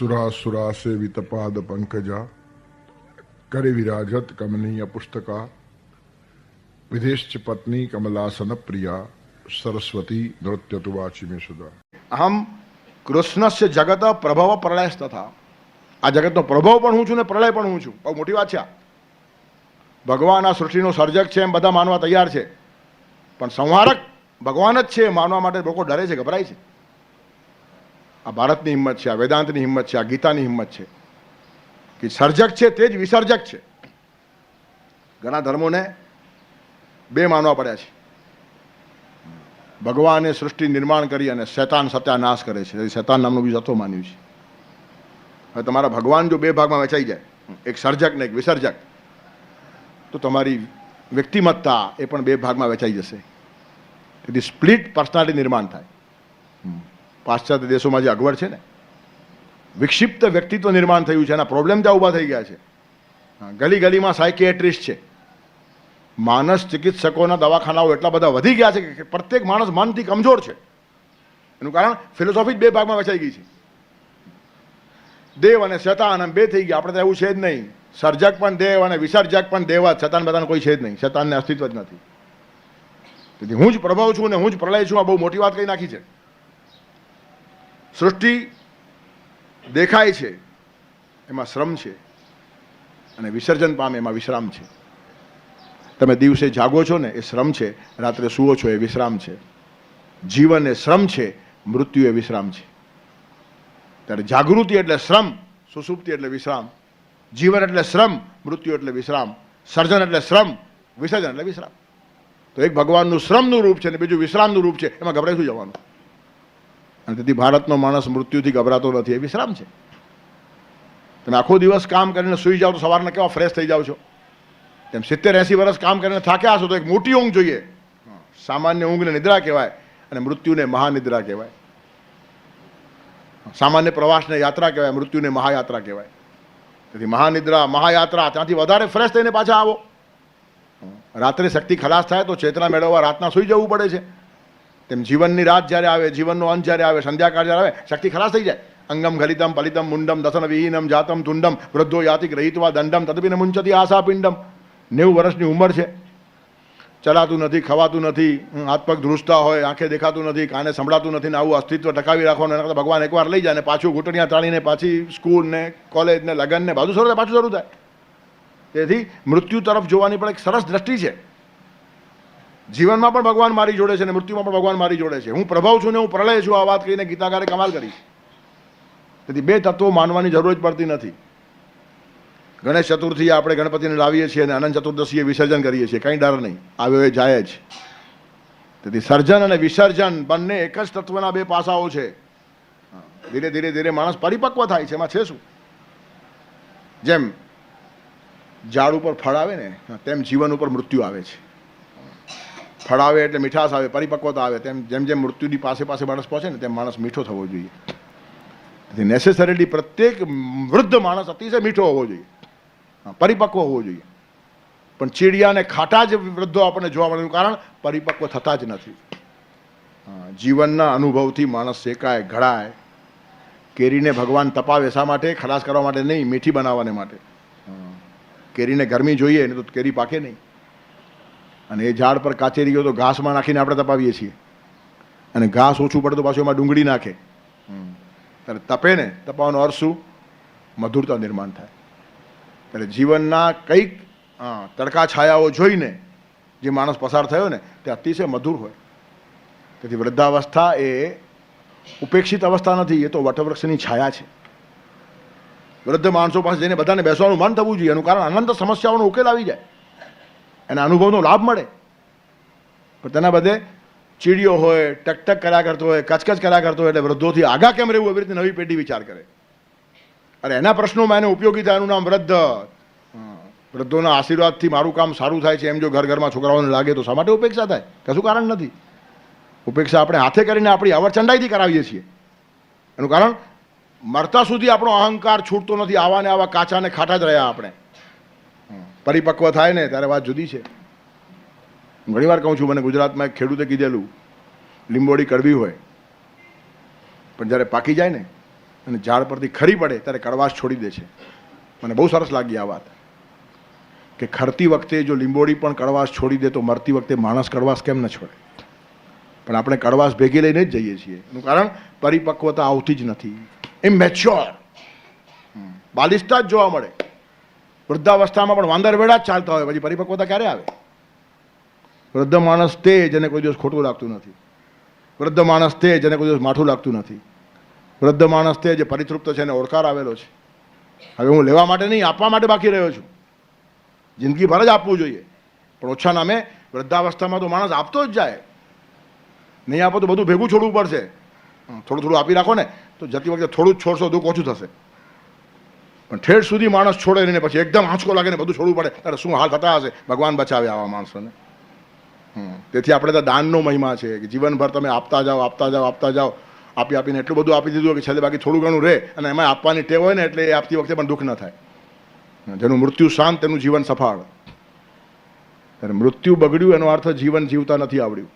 સુરાસુરા સે વિતપાદ પંકજા કરે વિરાજત કમનીય પુસ્તકા વિદેશ પત્ની કમલાસન પ્રિયા સરસ્વતી નૃત્ય તુ વાચી મે સુધા અહમ કૃષ્ણસ્ય જગત પ્રભવ પ્રલય તથા આ જગતનો પ્રભાવ પણ હું છું ને પ્રલય પણ હું છું. બહુ મોટી વાત છે ભગવાન આ સૃષ્ટિનો સર્જક છે એમ બધા માનવા તૈયાર છે. પણ સંહારક ભગવાન જ છે માનવા માટે લોકો ડરે છે, ગભરાય છે. આ ભારતની હિંમત છે, આ વેદાંતની હિંમત છે, આ ગીતાની હિંમત છે. કે સર્જક છે તે જ વિસર્જક છે. ઘણા ધર્મોને બે માનવા પડ્યા છે. ભગવાને સૃષ્ટિ નિર્માણ કરી અને શૈતાન સત્યાનાશ કરે છે. શૈતાન નામનું બીજું જથ્થો માન્યું છે. હવે તમારા ભગવાન જો બે ભાગમાં વેચાઈ જાય, એક સર્જક ને એક વિસર્જક, તો તમારી વ્યક્તિમત્તા એ પણ બે ભાગમાં વેચાઈ જશે. તેથી સ્પ્લિટ પર્સનાલિટી નિર્માણ થાય. પાશ્ચાત્ય દેશોમાં જે અગવડ છે ને, વિક્ષિપ્ત વ્યક્તિત્વ નિર્માણ થયું છે, એના પ્રોબ્લેમ ત્યાં ઊભા થઈ ગયા છે. ગલી ગલીમાં સાયકિયાટ્રિસ્ટ છે. માનસ ચિકિત્સકોના દવાખાનાઓ એટલા બધા વધી ગયા છે કે પ્રત્યેક માણસ મનથી કમજોર છે. એનું કારણ ફિલોસોફી જ બે ભાગમાં વેચાઈ ગઈ છે. દેવ અને શતાન એમ બે થઈ ગયા. આપણે તો એવું છે જ નહીં. સર્જક પણ દેવ અને વિસર્જક પણ દેવ શેતાન બધાને કોઈ છે જ નહીં. શેતાનને અસ્તિત્વ જ નથી. તેથી હું જ પ્રભાવ છું અને હું જ પ્રલય છું. આ બહુ મોટી વાત કહી નાખી છે. સૃષ્ટિ દેખાય છે, એમાં શ્રમ છે અને વિસર્જન પામે એમાં વિશ્રામ છે. તમે દિવસે જાગો છો ને, એ શ્રમ છે, રાત્રે સુવો છો, એ વિશ્રામ છે. જીવન એ શ્રમ છે, મૃત્યુ એ વિશ્રામ છે. ત્યારે જાગૃતિ એટલે શ્રમ, સુસુપ્તિ એટલે વિશ્રામ. જીવન એટલે શ્રમ, મૃત્યુ એટલે વિશ્રામ. સર્જન એટલે શ્રમ, વિસર્જન એટલે વિશ્રામ. તો એક ભગવાનનું શ્રમનું રૂપ છે ને બીજું વિશ્રામનું રૂપ છે, એમાં ગભરાઈ શું જવાનું? અને તેથી ભારતનો માણસ મૃત્યુથી ગભરાતો નથી. એ વિશ્રામ છે. તમે આખો દિવસ કામ કરીને સૂઈ જાઓ તો સવારના કેવા ફ્રેશ થઈ જાઓ છો? તેમ સિત્તેર એંસી વર્ષ કામ કરીને થાક્યા હશો તો એક મોટી ઊંઘ જોઈએ. સામાન્ય ઊંઘને નિદ્રા કહેવાય અને મૃત્યુને મહાનિદ્રા કહેવાય. સામાન્ય પ્રવાસને યાત્રા કહેવાય, મૃત્યુને મહાયાત્રા કહેવાય. તેથી મહાનિદ્રા, મહાયાત્રા, ત્યાંથી વધારે ફ્રેશ થઈને પાછા આવો. રાત્રે શક્તિ ખલાસ થાય તો ચેતના મેળવવા રાતના સૂઈ જવું પડે છે. તેમ જીવનની રાત જ્યારે આવે, જીવનનો અંત જ્યારે આવે, સંધ્યાકાળ જ્યારે આવે, શક્તિ ખલાસ થઈ જાય. અંગમ ગલિતમ પલિતમ મુંડમ દસન વિહીનમ જાતમ તુંડમ વૃદ્ધો યાતિ ગ્રહિતવા દંડમ તદપીને મુંચતી આશા પિંડમ નેવું વર્ષની ઉંમર છે. ચલાતું નથી, ખવાતું નથી હાથ પગ હોય, આંખે દેખાતું નથી, કાને સંભળાતું નથી ને આવું અસ્તિત્વ ટકાવી રાખવાનું એના કરતાં ભગવાન એકવાર લઈ જાય ને પાછું ઘૂંટણિયા તાળીને પાછી સ્કૂલ ને કોલેજ ને લગ્ન ને બધું શરૂ થાય, પાછું શરૂ થાય. તેથી મૃત્યુ તરફ જોવાની પણ એક સરસ દ્રષ્ટિ છે. જીવનમાં પણ ભગવાન મારી જોડે છે અને મૃત્યુમાં પણ ભગવાન મારી જોડે છે. હું પ્રભાવ છું ને હું પ્રલય છું, આ વાત કહીને ગીતાકારે કમાલ કરી. તેથી બે તત્વો માનવાની જરૂર જ પડતી નથી. ગણેશ ચતુર્થી આપણે ગણપતિને લાવીએ છીએ અને અનંત ચતુર્દશીએ વિસર્જન કરીએ છીએ. કંઈ ડર નહીં. આવ્યો એ જાય જ. તેથી સર્જન અને વિસર્જન બંને એક જ તત્વના બે પાસાઓ છે. ધીરે ધીરે ધીરે માણસ પરિપક્વ થાય છે. એમાં છે શું? જેમ ઝાડ ઉપર ફળ આવે ને, તેમ જીવન ઉપર મૃત્યુ આવે છે. ફળ આવે એટલે મીઠાશ આવે, પરિપક્વતા આવે. તેમ જેમ જેમ મૃત્યુની પાસે પાસે માણસ પહોંચે ને તેમ માણસ મીઠો થવો જોઈએ. નેસેસરીલી પ્રત્યેક વૃદ્ધ માણસ અતિશય મીઠો હોવો જોઈએ. પરિપક્વ હોવો જોઈએ. પણ ચીડિયાને ખાટા જ વૃદ્ધો આપણને જોવા મળે એનું કારણ પરિપક્વ થતા જ નથી. જીવનના અનુભવથી માણસ શેકાય, ઘડાય. કેરીને ભગવાન તપાવે શા માટે? ખલાસ કરવા માટે નહીં, મીઠી બનાવવાને માટે. કેરીને ગરમી જોઈએ ને તો કેરી પાકે નહીં. અને એ ઝાડ પર કાચેરી ગયો તો ઘાસમાં નાખીને આપણે તપાવીએ છીએ. અને ઘાસ ઓછું પડે તો પાછું એમાં ડુંગળી નાખે. ત્યારે તપે ને તપાવવાનો અર્થ શું? મધુરતા નિર્માણ થાય. એટલે જીવનના કંઈક તડકા છાયાઓ જોઈને જે માણસ પસાર થયો ને, તે અતિશય મધુર હોય. તેથી વૃદ્ધાવસ્થા એ ઉપેક્ષિત અવસ્થા નથી, એ તો વટવૃક્ષની છાયા છે. વૃદ્ધ માણસો પાસે જઈને બધાને બેસવાનું મન થવું જોઈએ, એનું કારણ અનંત સમસ્યાઓનો ઉકેલ આવી જાય. એના અનુભવનો લાભ મળે. પણ તેના બદલે ચીડિયો હોય, ટકટક કર્યા કરતો હોય, કચકચ કર્યા કરતો હોય એટલે વૃદ્ધોથી આગા કેમ રહેવું? એવી રીતે નવી પેઢી વિચાર કરે. અરે એના પ્રશ્નોમાં એને ઉપયોગીતાનું નામ વૃદ્ધ. વૃદ્ધોના આશીર્વાદથી મારું કામ સારું થાય છે, એમ જો ઘર ઘરમાં છોકરાઓને લાગે તો શા માટે ઉપેક્ષા થાય? કશું કારણ નથી. ઉપેક્ષા આપણે હાથે કરીને આપણી અવરચંડાઈથી કરાવીએ છીએ. એનું કારણ, મરતા સુધી આપણો અહંકાર છૂટતો નથી આવા ને આવા કાચા ને ખાટા જ રહ્યા આપણે. પરિપક્વ થાય ને ત્યારે વાત જુદી છે. ઘણી વાર કહું છું, મને ગુજરાતમાં એક ખેડૂતે કીધેલું લીંબોડી કડવી હોય, પણ જ્યારે પાકી જાય ને, અને ઝાડ પરથી ખરી પડે, ત્યારે કડવાશ છોડી દે છે. મને બહુ સરસ લાગી આ વાત. કે ખરતી વખતે જો લીંબોડી પણ કડવાશ છોડી દે, તો મરતી વખતે માણસ કડવાશ કેમ ન છોડે? પણ આપણે કડવાશ ભેગી લઈને જ જઈએ છીએ. એનું કારણ, પરિપક્વતા આવતી જ નથી. એ મેચ્યોર બાલિસ્તા જ જોવા મળે. વૃદ્ધાવસ્થામાં પણ વાંદર વેડા જ ચાલતા હોય, પછી પરિપક્વતા ક્યારે આવે? વૃદ્ધ માણસ તે જેને કોઈ દિવસ ખોટું લાગતું નથી. વૃદ્ધ માણસ તે જેને કોઈ દિવસ માઠું લાગતું નથી. વૃદ્ધ માણસ તે જે પરિતૃપ્ત છે એને ઓળકાર આવેલો છે. હવે હું લેવા માટે નહીં, આપવા માટે બાકી રહ્યો છું. જિંદગીભર જ આપવું જોઈએ. પણ ઓછા નામે વૃદ્ધાવસ્થામાં તો માણસ આપતો જ જાય. નહીં આપો તો બધું ભેગું છોડવું પડશે. થોડું થોડું આપી રાખો ને, તો જતી વખતે થોડું જ છોડશો દુઃખ ઓછું થશે. પણ ઠેર સુધી માણસ છોડે નહીં પછી એકદમ આંચકો લાગે ને બધું છોડવું પડે. ત્યારે શું હાલ થતા હશે? ભગવાન બચાવે આવા માણસોને. તેથી આપણે તો દાનનો મહિમા છે કે જીવનભર તમે આપતા જાઓ આપતા જાઓ આપતા જાઓ. આપી આપીને એટલું બધું આપી દીધું કે છેલ્લે બાકી થોડું ઘણું રહે અને એમાં આપવાની ટેવ હોય ને એટલે એ આપતી વખતે પણ દુઃખ ન થાય. જેનું મૃત્યુ શાંત, તેનું જીવન સફળ. ત્યારે મૃત્યુ બગડ્યું એનો અર્થ જીવન જીવતા નથી આવડ્યું.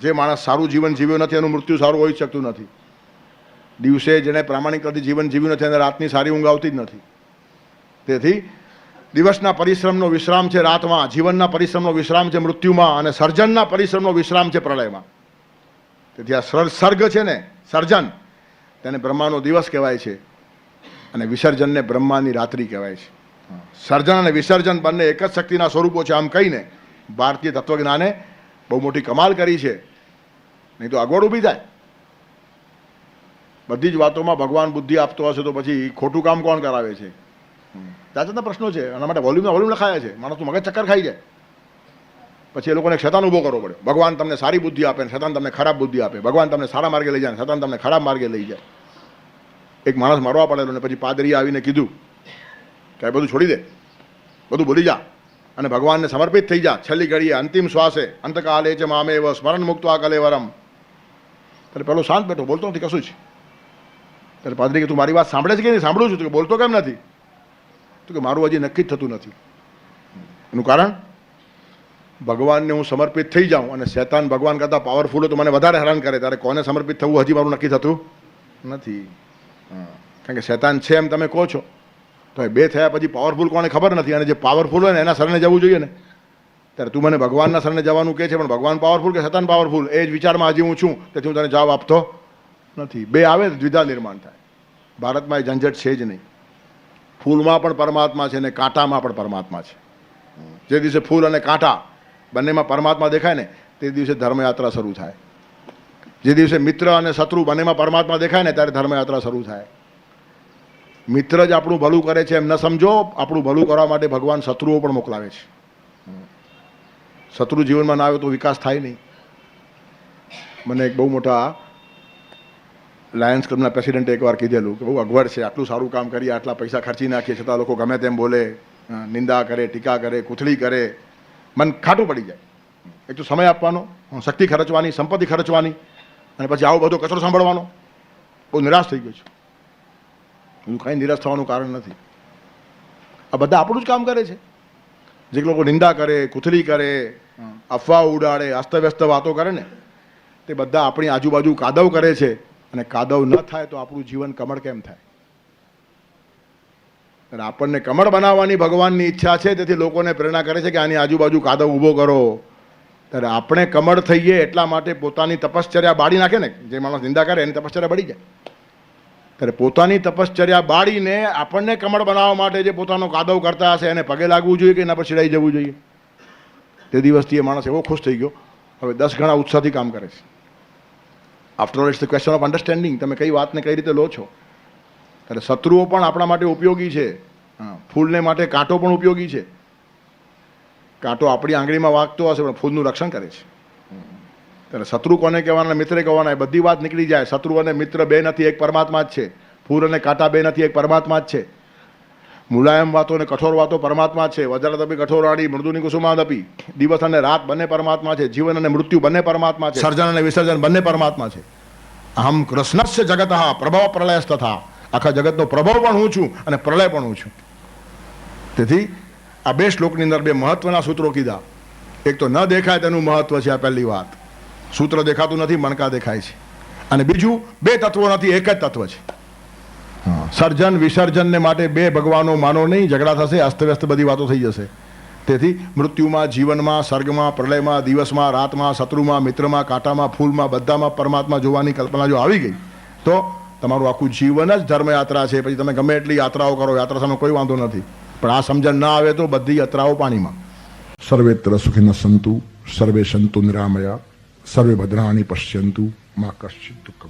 જે માણસ સારું જીવન જીવ્યું નથી, એનું મૃત્યુ સારું હોઈ શકતું નથી. દિવસે જેણે પ્રામાણિકતાથી જીવન જીવ્યું નથી અને રાતની સારી ઊંઘ આવતી જ નથી. તેથી દિવસના પરિશ્રમનો વિશ્રામ છે રાતમાં, જીવનના પરિશ્રમનો વિશ્રામ છે મૃત્યુમાં અને સર્જનના પરિશ્રમનો વિશ્રામ છે પ્રલયમાં. તેથી આ સર- સર્ગ છે ને, સર્જન, તેને બ્રહ્માનો દિવસ કહેવાય છે અને વિસર્જનને બ્રહ્માની રાત્રિ કહેવાય છે. સર્જન અને વિસર્જન બંને એક જ શક્તિના સ્વરૂપો છે આમ કહીને ભારતીય તત્વજ્ઞાને બહુ મોટી કમાલ કરી છે. નહીં તો અગવડ ઊભી થાય. બધી જ વાતોમાં ભગવાન બુદ્ધિ આપતો હશે તો પછી ખોટું કામ કોણ કરાવે છે? જાત જાતના પ્રશ્નો છે. એના માટે વોલ્યુમના વોલ્યુમ લખાયા છે. માણસ મગજ ચક્કર ખાઈ જાય. પછી એ લોકોને શેતાન ઊભો કરવો પડે. ભગવાન તમને સારી બુદ્ધિ આપે ને શેતાન તમને ખરાબ બુદ્ધિ આપે. ભગવાન તમને સારા માર્ગે લઈ જાય શેતાન તમને ખરાબ માર્ગે લઈ જાય. એક માણસ મારવા પડેલો ને પછી પાદરી આવીને કીધું કે બધું છોડી દે. બધું ભૂલી જા. અને ભગવાનને સમર્પિત થઈ જા. છેલ્લી ઘડીએ અંતિમ શ્વાસે, અંતકાલે છે મામે સ્મરણ મુક્ત આ કલેવરમ. ત્યારે પેલો શાંત બેઠો. બોલતો નથી, કશું જ. ત્યારે પાદરી કે તું મારી વાત સાંભળે છે કે નહીં? સાંભળું છું. તો કે બોલતો કેમ નથી? તો કે મારું હજી નક્કી જ થતું નથી. એનું કારણ? ભગવાનને હું સમર્પિત થઈ જાઉં અને શેતાન ભગવાન કરતાં પાવરફુલ હોય તો મને વધારે હેરાન કરે. ત્યારે કોને સમર્પિત થવું? હજી મારું નક્કી થતું નથી. કારણ કે શેતાન છે એમ તમે કહો છો. તો એ બે થયા પછી પાવરફુલ કોને ખબર નથી? અને જે પાવરફુલ હોય ને, એના શરણે જવું જોઈએ ને. ત્યારે તું મને ભગવાનના શરણે જવાનું કહે છે, પણ ભગવાન પાવરફુલ કે શેતાન પાવરફુલ એ જ વિચારમાં હજી હું છું. તેથી હું તને જવાબ આપતો નથી. બે આવે દ્વિધા નિર્માણ થાય. ભારતમાં એ ઝંઝટ છે જ નહીં. ફૂલમાં પણ પરમાત્મા છે અને કાંટામાં પણ પરમાત્મા છે. જે દિવસે ફૂલ અને કાંટા બંનેમાં પરમાત્મા દેખાય ને, તે દિવસે ધર્મયાત્રા શરૂ થાય. જે દિવસે મિત્ર અને શત્રુ બંનેમાં પરમાત્મા દેખાય ને, ત્યારે ધર્મયાત્રા શરૂ થાય. મિત્ર જ આપણું ભલું કરે છે એમ ન સમજો, આપણું ભલું કરવા માટે ભગવાન શત્રુઓ પણ મોકલાવે છે. શત્રુ જીવનમાં ના આવે તો વિકાસ થાય નહીં. મને એક બહુ મોટા લાયન્સ ક્લબના પ્રેસિડેન્ટે એકવાર કીધેલું કે બહુ અગવડ છે, આટલું સારું કામ કરીએ, આટલા પૈસા ખર્ચી નાખીએ, છતાં લોકો ગમે તેમ બોલે નિંદા કરે, ટીકા કરે, કૂથળી કરે. મન ખાટું પડી જાય. એક તો સમય આપવાનો શક્તિ ખર્ચવાની, સંપત્તિ ખર્ચવાની, અને પછી આવો બધો કચરો સાંભળવાનો. બહુ નિરાશ થઈ ગયો છું. હું કાંઈ નિરાશ થવાનું કારણ નથી. આ બધા આપણું જ કામ કરે છે. જે લોકો નિંદા કરે, કૂથળી કરે અફવા ઉડાડે, અસ્તવ્યસ્ત વાતો કરે ને, તે બધા આપણી આજુબાજુ કાદવ કરે છે. અને કાદવ ન થાય તો આપણું જીવન કમળ કેમ થાય? અને આપણને કમળ બનાવવાની ભગવાનની ઈચ્છા છે, તેથી લોકોને પ્રેરણા કરે છે કે આની આજુબાજુ કાદવ ઊભો કરો. ત્યારે આપણે કમળ થઈએ એટલા માટે પોતાની તપશ્ચર્યા બાળી નાખે ને, જે માણસ નિંદા કરે એની તપશ્ચર્યા બળી જાય. ત્યારે પોતાની તપશ્ચર્યા બાળીને આપણને કમળ બનાવવા માટે જે પોતાનો કાદવ કરતા હશે, એને પગે લાગવું જોઈએ કે એના પર ચડાઈ જવું જોઈએ? તે દિવસથી એ માણસ એવો ખુશ થઈ ગયો. હવે દસ ગણા ઉત્સાહથી કામ કરે છે. After all it's the question of understanding તમે કઈ વાતને કઈ રીતે લો છો? ત્યારે શત્રુઓ પણ આપણા માટે ઉપયોગી છે. ફૂલને માટે કાંટો પણ ઉપયોગી છે. કાંટો આપણી આંગળીમાં વાગતો હશે, પણ ફૂલનું રક્ષણ કરે છે. ત્યારે શત્રુ કોને કહેવાના મિત્રે કહેવાના? એ બધી વાત નીકળી જાય. શત્રુ અને મિત્ર બે નથી, એક પરમાત્મા જ છે. ફૂલ અને કાંટા બે નથી, એક પરમાત્મા જ છે. મુલાયમ વાતો અને કઠોર વાતો પરમાત્મા છે. વજ્રદપી કઠોરાડી મૃદુની કુસુમાદપી દિવસ અને રાત બંને પરમાત્મા છે. જીવન અને મૃત્યુ બંને પરમાત્મા છે. સર્જન અને વિસર્જન બંને પરમાત્મા છે. અહમ કૃષ્ણસ્ય જગત પ્રભાવ પ્રલય તથા આખા જગતનો પ્રભાવ પણ હું છું અને પ્રલય પણ હું છું. તેથી આ બે શ્લોકની અંદર બે મહત્વના સૂત્રો કીધા. એક તો ન દેખાય તેનું મહત્વ છે આ પહેલી વાત. સૂત્ર દેખાતું નથી, મણકા દેખાય છે. અને બીજું બે તત્વો નથી, એક જ તત્વ છે. સર્જન વિસર્જનને માટે બે ભગવાનો માનો નહીં, ઝઘડા થશે, અસ્તવ્યસ્ત બધી વાતો થઈ જશે. તેથી મૃત્યુમાં, જીવનમાં સર્ગમાં પ્રલયમાં, દિવસમાં, રાતમાં, શત્રુમાં, મિત્રમાં, કાંટામાં, ફૂલમાં, બધામાં પરમાત્મા જોવાની કલ્પના જો આવી ગઈ, તો તમારું આખું જીવન જ ધર્મયાત્રા છે. પછી તમે ગમે એટલી યાત્રાઓ કરો યાત્રા સામે કોઈ વાંધો નથી. પણ આ સમજણ ના આવે તો બધી યાત્રાઓ પાણીમાં. સર્વેત્ર સુખિન સંતુ, સર્વે સંતુ નિરામયા, સર્વે ભદ્રાણી પશ્યંતુ, માં કશ્ચિત દુઃખમ